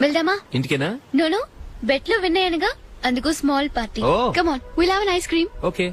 వెళ్దామా? ఇంటికేనా? నోను బెట్లో విన్ అయ్యానుగా అందుకు small party. Oh. Come on will have ice cream okay.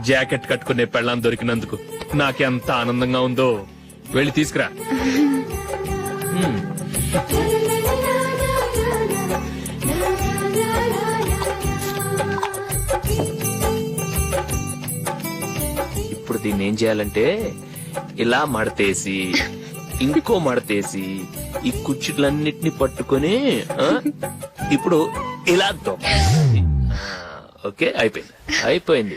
Jacket కట్టుకునే పెళ్ళాం దొరికినందుకు నాకెంత ఆనందంగా ఉందో. వెళ్ళి తీసుకురా. ఇప్పుడు దీన్ని ఏం చేయాలంటే ఇలా మడతేసి ఇంకో మడతేసి ఈ కుర్చీలన్నిటిని పట్టుకొని ఆ, ఇప్పుడు ఇలా ఓకే అయిపోయింది. అయిపోయింది.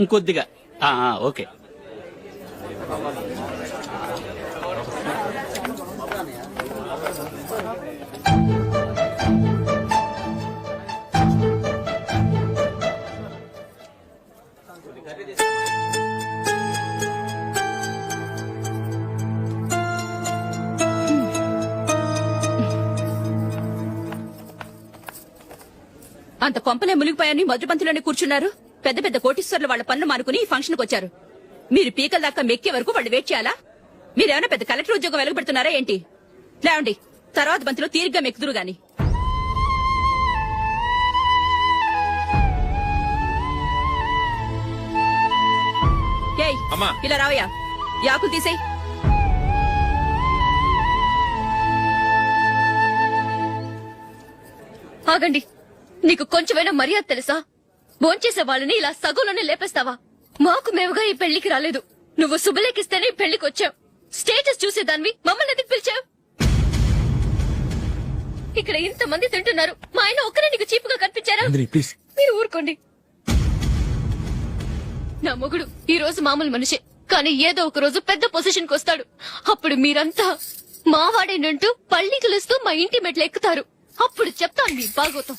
ఇంకొద్దిగా. ఓకే. అంత కొంపలే మునిగిపోయాని మధుపంతిలోనే కూర్చున్నారు. పెద్ద పెద్ద కోటీశ్వర్లు వాళ్ళ పన్ను మానుకుని ఈ ఫంక్షన్కు వచ్చారు. మీరు పీకల దాకా మెక్కే వరకు వాళ్ళు వెయిట్ చేయాలా? మీరేమైనా పెద్ద కలెక్టర్ ఉద్యోగం వెలగబెడుతున్నారా ఏంటి? లేవండి తర్వాత బంతిలో తీరిగ్గా మెక్కుదురు గాని. ఏయ్ అమ్మా. ఇలా రావయ్యా. యాకులు తీసేయ్. ఆగండి నీకు కొంచెమైనా మర్యాద తెలుసా? భోంచేసే వాళ్ళని ఇలా సగంలోనే లేపేస్తావా? మాకు మేముగా ఈ పెళ్ళికి రాలేదు. నువ్వు శుభలేఖిస్తేనే ఈ పెళ్ళికి వచ్చావు. స్టేటస్ చూసేదాన్ని మమ్మల్ని ఎందుకు పిలిచావు? ఇక్కడ ఇంతమంది తింటున్నారు. మా ఆయన ఒక్కరే నీకు చీపుగా కనిపించారా? మీరు ఊరుకోండి. నా మొగుడు ఈ రోజు మామూలు మనిషే కానీ ఏదో ఒక రోజు పెద్ద పొజిషన్కి వస్తాడు. అప్పుడు మీరంతా మావాడేనంటూ పళ్ళి కలుస్తూ మా ఇంటి మెట్లు ఎక్కుతారు. అప్పుడు చెప్తాను మీ బాగోతాం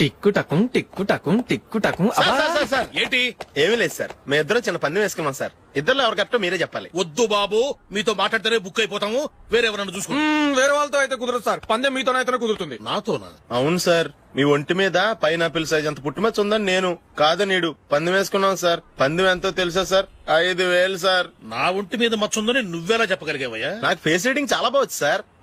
టిక్కు టకుం టిక్కు టకుం టిక్కు టకుం సార్. Sir, sir, sir. ఏంటి? ఏమీ లేదు సార్. మీ ఇద్దరు చిన్న పందెం వేసుకున్నాం సార్. ఇద్దరు ఎవరు కరెక్టో మీరే చెప్పాలి. వద్దు బాబు మీతో మాట్లాడితేనే బుక్ అయిపోతాము. వేరెవరన్నా చూసుకో వేరే వాళ్ళతో అయితే కుదరదు సార్. పందెం మీతోనైతేనే కుదురుతుంది. నాతోనా? అవును సార్. మీ ఒంటి మీద పైనాపిల్ సైజ్ అంత పుట్టుమచ్చ ఉందని నేను కాదు నీడు పందెం వేసుకున్నాం సార్. పందెం ఎంతో తెలుసా సార్? ఐదు వేలు సార్. నా ఒంటి మీద మచ్చ ఉందని నువ్వెలా చెప్పగలిగావయ్యా? నాకు ఫేస్ రీడింగ్ చాలా బాగుంది సార్.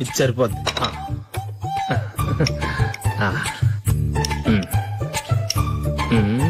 ఇది సరిపోద్ది. మ్మ్.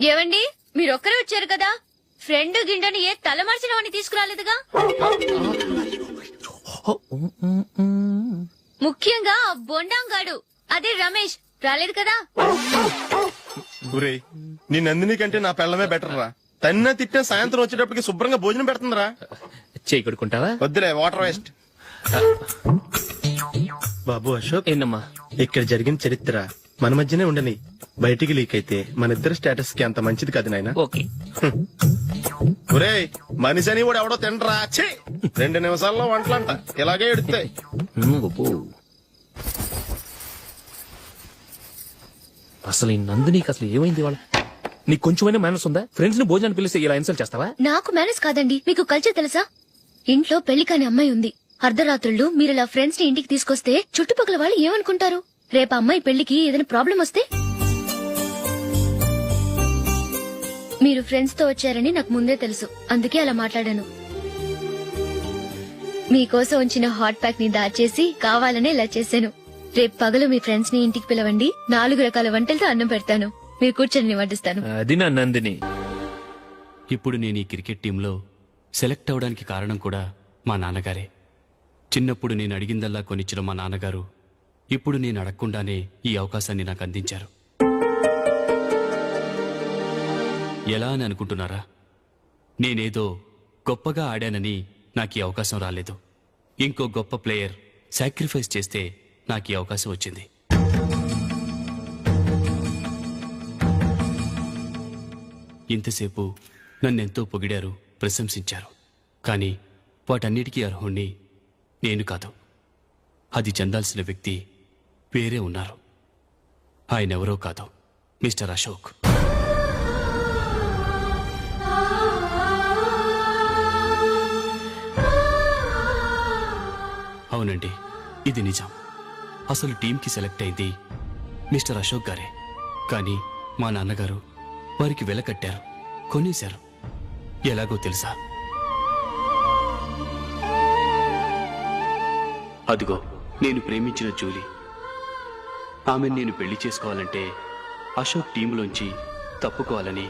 ఏవండి? మీరొక్కరే వచ్చారు కదా? ఫ్రెండ్ గిండెని ఏ తలమార్చిన వాడిని తీసుకురాలేదుగా? ముఖ్యంగా ఆ బొండాంగాడు. అదే రమేష్. రాలేదు కదా? నీ నందిని కంటే నా పెళ్ళమే బెటర్ రా. తన్న తిట్టిన సాయంత్రం వచ్చేటప్పటికి శుభ్రంగా భోజనం పెడుతుందిరా. చేయి కొడుకుంటావా? వద్దులే వాటర్ వేస్ట్ బాబు అశోక్ ఏంటమ్మా ఇక్కడ జరిగిన చరిత్ర. మన మధ్యనే ఉండని. బయటికి లీక్ అయితే మన ఇద్దరు స్టేటస్కి అంత మంచిది కాదు నాయన. ఓకే. ఒరే మనిషి అని కూడా ఎవడో తినరా? ఛీ! రెండు నిమిషాల్లో వంటలంట. ఇలాగే ఎడుతాయి. అసలు ఈ నందినికి అసలు ఏమైంది వాళ్ళ నీకు కొంచెమైనా మేనస్ ఉందా? ఫ్రెండ్స్ని భోజనాన్ని పిలిస్తే ఇలా ఇన్సల్ట్ చేస్తావా? నాకు మేనేజ్ కాదండి. మీకు కల్చర్ తెలుసా? ఇంట్లో పెళ్ళి కాని అమ్మాయి ఉంది. అర్ధరాత్రులు మీరు ఇలా ఫ్రెండ్స్ని ఇంటికి తీసుకొస్తే చుట్టుపక్కల వాళ్ళు ఏమనుకుంటారు? రేపు అమ్మాయి పెళ్ళికి ఏదైనా ప్రాబ్లం వస్తే? మీరు ఫ్రెండ్స్తో వచ్చారని నాకు ముందే తెలుసు. అందుకే అలా మాట్లాడాను. మీకోసం ఉంచిన హాట్ ప్యాక్ని దాచేసి కావాలనే ఇలా చేశాను. రేపు పగలు మీ ఫ్రెండ్స్ని ఇంటికి పిలవండి. నాలుగు రకాల వంటలతో అన్నం పెడతాను. మీరు కూర్చొని వడ్డిస్తాను అది నా నందిని. ఇప్పుడు నేను ఈ క్రికెట్ టీంలో సెలెక్ట్ అవడానికి కారణం కూడా మా నాన్నగారే. చిన్నప్పుడు నేను అడిగిందల్లా కొనిచ్చిన మా నాన్నగారు ఇప్పుడు నేను అడగకుండానే ఈ అవకాశాన్ని నాకు అందించారు. ఎలా అని అనుకుంటున్నారా? నేనేదో గొప్పగా ఆడానని నాకు ఈ అవకాశం రాలేదు. ఇంకో గొప్ప ప్లేయర్ సాక్రిఫైస్ చేస్తే నాకు ఈ అవకాశం వచ్చింది. ఇంతసేపు నన్నెంతో పొగిడారు ప్రశంసించారు. కానీ వాటన్నిటికీ అర్హుణ్ణి నేను కాదు. అది చెందాల్సిన వ్యక్తి వేరే ఉన్నారు. ఆయనెవరో కాదు మిస్టర్ అశోక్. అవునండి ఇది నిజం. అసలు టీంకి సెలెక్ట్ అయింది మిస్టర్ అశోక్ గారే. కానీ మా నాన్నగారు వారికి వెలకట్టారు కొనేశారు. ఎలాగో తెలుసా? అదిగో నేను ప్రేమించిన జూలీ. ఆమెను నేను పెళ్ళి చేసుకోవాలంటే అశోక్ టీంలోంచి తప్పుకోవాలని